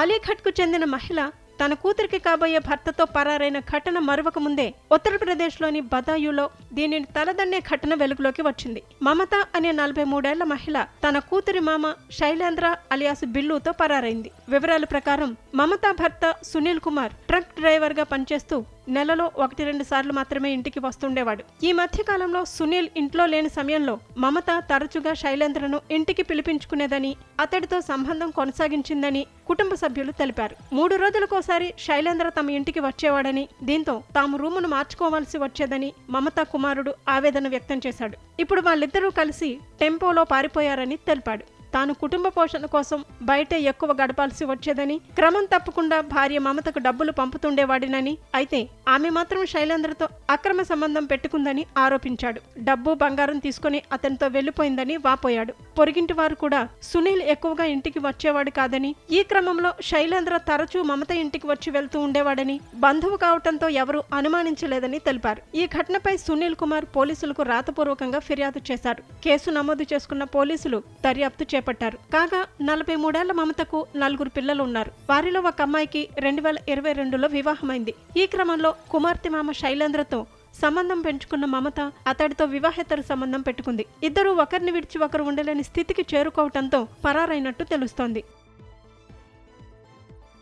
అలీఘట్కు చెందిన మహిళ తన కూతురికి కాబోయే భర్తతో పరారైన ఘటన మరొక ముందే ఉత్తరప్రదేశ్లోని బదాయులో దీనిని తలదన్నే ఘటన వెలుగులోకి వచ్చింది. మమత అనే నలభై మూడేళ్ళ మహిళ తన కూతురి మామ శైలేంద్ర అలియాస్ బిల్లుతో పరారైంది. వివరాల ప్రకారం మమత భర్త సునీల్ కుమార్ ట్రక్ డ్రైవర్గా పనిచేస్తూ నెలలో ఒకటి రెండు సార్లు మాత్రమే ఇంటికి వస్తుండేవాడు. ఈ మధ్యకాలంలో సునీల్ ఇంట్లో లేని సమయంలో మమత తరచుగా శైలేంద్రను ఇంటికి పిలిపించుకునేదని అతడితో సంబంధం కొనసాగించిందని కుటుంబ సభ్యులు తెలిపారు. మూడు రోజులకోసారి శైలేంద్ర తమ ఇంటికి వచ్చేవాడని దీంతో తాము రూమును మార్చుకోవాల్సి వచ్చేదని మమత కుమారుడు ఆవేదన వ్యక్తం చేశాడు. ఇప్పుడు వాళ్ళిద్దరూ కలిసి టెంపోలో పారిపోయారని తెలిపాడు. తాను కుటుంబ పోషణ కోసం బయటే ఎక్కువ గడపాల్సి వచ్చేదని క్రమం తప్పకుండా భార్య మమతకు డబ్బులు పంపుతుండేవాడినని అయితే ఆమె మాత్రం శైలేంద్రతో అక్రమ సంబంధం పెట్టుకుందని ఆరోపించాడు. డబ్బు బంగారం తీసుకుని అతనితో వెళ్ళిపోయిందని వాపోయాడు. పొరిగింటి వారు కూడా సునీల్ ఎక్కువగా ఇంటికి వచ్చేవాడు కాదని ఈ క్రమంలో శైలేంద్ర తరచూ మమత ఇంటికి వచ్చి వెళ్తూ ఉండేవాడని బంధువు కావటంతో ఎవరూ అనుమానించలేదని తెలిపారు. ఈ ఘటనపై సునీల్ కుమార్ పోలీసులకు రాతపూర్వకంగా ఫిర్యాదు చేశారు. కేసు నమోదు చేసుకున్న పోలీసులు దర్యాప్తు చేపట్టారు కాగా నలభై మూడేళ్ళ మమతకు నలుగురు పిల్లలు ఉన్నారు వారిలో ఒక అమ్మాయికి రెండు వేల ఇరవై రెండులో వివాహమైంది. ఈ క్రమంలో కుమార్తె మామ శైలేంద్రతో సంబంధం పెంచుకున్న మమత అతడితో వివాహేతర సంబంధం పెట్టుకుంది. ఇద్దరూ ఒకరిని విడిచి ఒకరు ఉండలేని స్థితికి చేరుకోవటంతో పరారైనట్టు తెలుస్తోంది.